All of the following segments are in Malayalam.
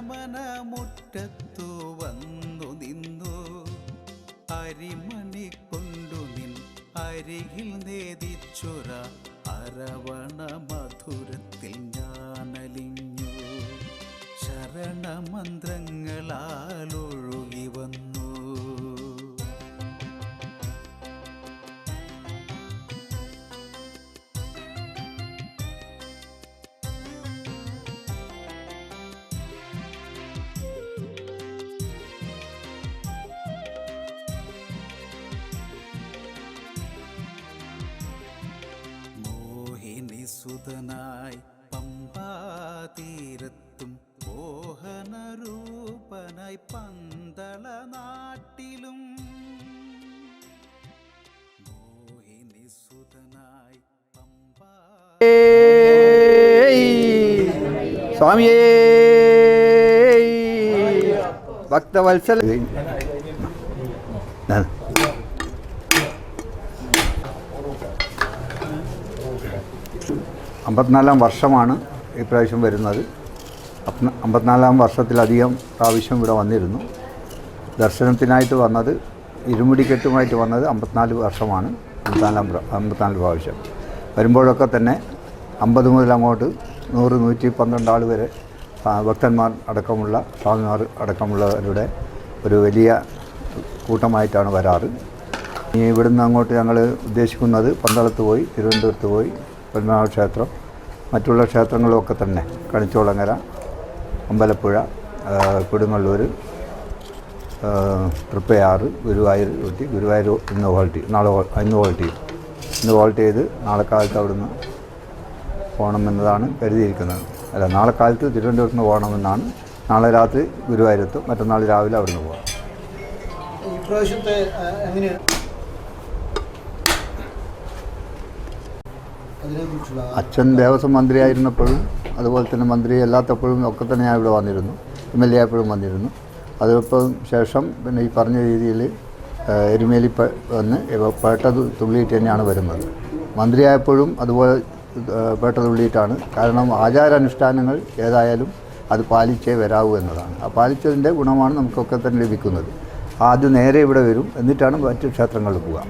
മുറ്റത്തു വന്നു നിന്നു. അരിമണി കൊണ്ടു നിൻ അരികിൽ നേതിച്ചുറ അരവണ മധുരത്തിൽ ഞാനലിഞ്ഞു. ശരണമന്ത്രങ്ങളാൽ ഒഴുകി വന്നു സുതനായി പമ്പാതീരത്തും മോഹനരൂപനായി പന്തള നാട്ടിലും. മോഹിനി സുതനായി പമ്പാ സ്വാമിയേ ഭക്തവത്സല അമ്പത്തിനാലാം വർഷമാണ് ഇപ്രാവശ്യം വരുന്നത്. അമ്പത്തിനാലാം വർഷത്തിലധികം പ്രാവശ്യം ഇവിടെ വന്നിരുന്നു. ദർശനത്തിനായിട്ട് വന്നത് ഇരുമുടിക്കെട്ടുമായിട്ട് വന്നത് അമ്പത്തിനാല് വർഷമാണ് അമ്പത്തിനാലാം അമ്പത്തിനാല് പ്രാവശ്യം. വരുമ്പോഴൊക്കെ തന്നെ അമ്പത് മുതൽ അങ്ങോട്ട് നൂറ് നൂറ്റി പന്ത്രണ്ട് ആൾ വരെ ഭക്തന്മാർ അടക്കമുള്ള സ്വാമിമാർ അടക്കമുള്ളവരുടെ ഒരു വലിയ കൂട്ടമായിട്ടാണ് വരാറ്. ഇനി ഇവിടുന്ന് അങ്ങോട്ട് ഞങ്ങൾ ഉദ്ദേശിക്കുന്നത് പന്തളത്ത് പോയി തിരുവനന്തപുരത്ത് പോയി പത്മനാഭ ക്ഷേത്രം മറ്റുള്ള ക്ഷേത്രങ്ങളുമൊക്കെ തന്നെ. കണിച്ചോളങ്ങര അമ്പലപ്പുഴ കൊടുങ്ങല്ലൂർ തൃപ്പയാറ് ഗുരുവായൂർ ഊട്ടി ഗുരുവായൂർ ഇന്ന് ഹോൾട്ട് നാളെ ഇന്ന് ഹോൾട്ട് ചെയ്യും. ഇന്ന് ഹോൾട്ട് ചെയ്ത് നാളെ കാലത്ത് അവിടുന്ന് പോകണമെന്നതാണ് കരുതിയിരിക്കുന്നത്. അല്ല നാളെ കാലത്ത് തിരുവനന്തപുരത്ത് നിന്ന് പോകണമെന്നാണ് നാളെ രാത്രി ഗുരുവായൂരത്തും മറ്റന്നാൾ രാവിലെ അവിടുന്ന് പോകാം ഈ പ്രാവശ്യത്തെ എങ്ങനെയാണ്? അച്ഛൻ ദേവസ്വം മന്ത്രിയായിരുന്നപ്പോഴും അതുപോലെ തന്നെ മന്ത്രി അല്ലാത്തപ്പോഴും ഒക്കെ തന്നെ ഞാൻ ഇവിടെ വന്നിരുന്നു. എം എൽ എ ആയപ്പോഴും വന്നിരുന്നു. അതിപ്പം ശേഷം പിന്നെ ഈ പറഞ്ഞ രീതിയിൽ എരുമേലി വന്ന് പേട്ട തുള്ളിയിട്ട് തന്നെയാണ് വരുന്നത്. മന്ത്രിയായപ്പോഴും അതുപോലെ പേട്ട തുള്ളിയിട്ടാണ്. കാരണം ആചാരാനുഷ്ഠാനങ്ങൾ ഏതായാലും അത് പാലിച്ചേ വരാവൂ എന്നതാണ്. ആ പാലിച്ചതിന്റെ ഗുണമാണ് നമുക്കൊക്കെ തന്നെ ലഭിക്കുന്നത്. ആദ്യം നേരെ ഇവിടെ വരും. എന്നിട്ടാണ് മറ്റ് ക്ഷേത്രങ്ങളിൽ പോവുക.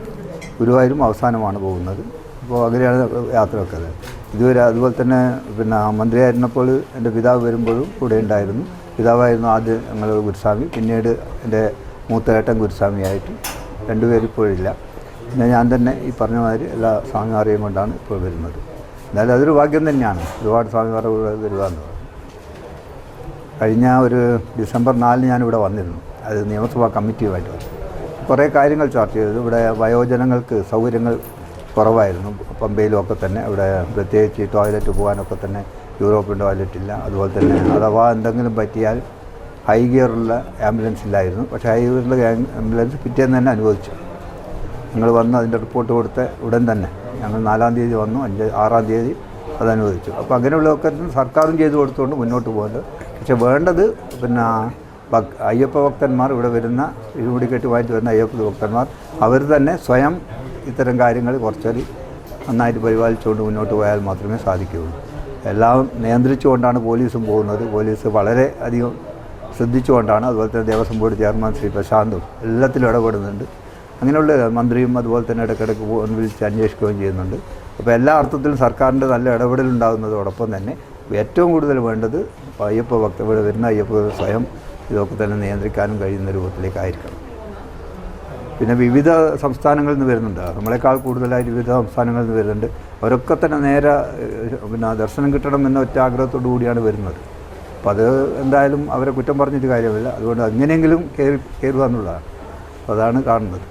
ഗുരുവായൂരും അവസാനമാണ് പോകുന്നത്. അപ്പോൾ അങ്ങനെയാണ് യാത്ര വെക്കുന്നത്. ഇതുവരെ അതുപോലെ തന്നെ പിന്നെ മന്ത്രിയായിരുന്നപ്പോൾ എന്റെ പിതാവ് വരുമ്പോഴും കൂടെ ഉണ്ടായിരുന്നു. പിതാവായിരുന്നു ആദ്യം ഞങ്ങൾ ഗുരുസ്വാമി പിന്നീട് എന്റെ മൂത്തേട്ടൻ ഗുരുസ്വാമിയായിട്ട് രണ്ടുപേരും ഇപ്പോഴില്ല. പിന്നെ ഞാൻ തന്നെ ഈ പറഞ്ഞ മാതിരി എല്ലാ സ്വാമിമാരെയും കൊണ്ടാണ് ഇപ്പോൾ വരുന്നത്. എന്നാലും അതൊരു ഭാഗ്യം തന്നെയാണ്. ഒരുപാട് സ്വാമിമാരുടെ കൂടെ വരിക എന്നുള്ളത് കഴിഞ്ഞ ഒരു ഡിസംബർ നാലിന് ഞാനിവിടെ വന്നിരുന്നു. അത് നിയമസഭാ കമ്മിറ്റിയുമായിട്ട് വന്നു. കുറേ കാര്യങ്ങൾ ചർച്ച ചെയ്തു. ഇവിടെ വയോജനങ്ങൾക്ക് സൗകര്യങ്ങൾ കുറവായിരുന്നു. പമ്പയിലും ഒക്കെ തന്നെ ഇവിടെ പ്രത്യേകിച്ച് ടോയ്ലറ്റ് പോകാനൊക്കെ തന്നെ യൂറോപ്യൻ ടോയ്ലറ്റ് ഇല്ല. അതുപോലെ തന്നെ അഥവാ എന്തെങ്കിലും പറ്റിയാൽ ഹൈ ഗിയറുള്ള ആംബുലൻസ് ഇല്ലായിരുന്നു. പക്ഷേ ഹൈ ഗിയറുള്ള ആംബുലൻസ് പിറ്റേന്ന് തന്നെ അനുവദിച്ചു. ഞങ്ങൾ വന്ന് അതിന്റെ റിപ്പോർട്ട് കൊടുത്ത ഉടൻ തന്നെ. ഞങ്ങൾ നാലാം തീയതി വന്നു. അഞ്ച് ആറാം തീയതി അത് അനുവദിച്ചു. അപ്പോൾ അങ്ങനെയുള്ളതൊക്കെ സർക്കാരും ചെയ്തു കൊടുത്തുകൊണ്ട് മുന്നോട്ട് പോകുന്നത് പക്ഷേ വേണ്ടത് പിന്നെ അയ്യപ്പ ഭക്തന്മാർ ഇവിടെ വരുന്ന ഇരുമുടിക്കെട്ടുമായിട്ട് വരുന്ന അയ്യപ്പ ഭക്തന്മാർ അവർ തന്നെ സ്വയം ഇത്തരം കാര്യങ്ങൾ കുറച്ചൊരു നന്നായിട്ട് പരിപാലിച്ചുകൊണ്ട് മുന്നോട്ട് പോയാൽ മാത്രമേ സാധിക്കുകയുള്ളൂ. എല്ലാം നിയന്ത്രിച്ചുകൊണ്ടാണ് പോലീസും പോകുന്നത്. പോലീസ് വളരെ അധികം ശ്രദ്ധിച്ചുകൊണ്ടാണ് അതുപോലെ തന്നെ ദേവസ്വം ബോർഡ് ചെയർമാൻ ശ്രീ പ്രശാന്തും എല്ലാത്തിലും ഇടപെടുന്നുണ്ട്. അങ്ങനെയുള്ള മന്ത്രിയും അതുപോലെ തന്നെ ഇടയ്ക്കിടയ്ക്ക് വിളിച്ച് അന്വേഷിക്കുകയും ചെയ്യുന്നുണ്ട്. അപ്പോൾ എല്ലാ അർത്ഥത്തിലും സർക്കാരിന്റെ നല്ല ഇടപെടലുണ്ടാകുന്നതോടൊപ്പം തന്നെ ഏറ്റവും കൂടുതൽ വേണ്ടത് അയ്യപ്പ ഭക്ത വരുന്ന അയ്യപ്പ സ്വയം ഇതൊക്കെ തന്നെ നിയന്ത്രിക്കാനും കഴിയുന്ന രൂപത്തിലേക്കായിരിക്കണം പിന്നെ വിവിധ സംസ്ഥാനങ്ങളിൽ നിന്ന് വരുന്നുണ്ട്. നമ്മളെക്കാൾ കൂടുതലായി വിവിധ സംസ്ഥാനങ്ങളിൽ നിന്ന് വരുന്നുണ്ട്. അവരൊക്കെ തന്നെ നേരെ പിന്നെ ദർശനം കിട്ടണം എന്ന ഒറ്റ ആഗ്രഹത്തോടു കൂടിയാണ് വരുന്നത്. അപ്പോൾ അത് എന്തായാലും അവരെ കുറ്റം പറഞ്ഞിട്ട് കാര്യമില്ല. അതുകൊണ്ട് എങ്ങനെയെങ്കിലും കയറി കയറുക എന്നുള്ളതാണ്. അതാണ് കാണുന്നത്.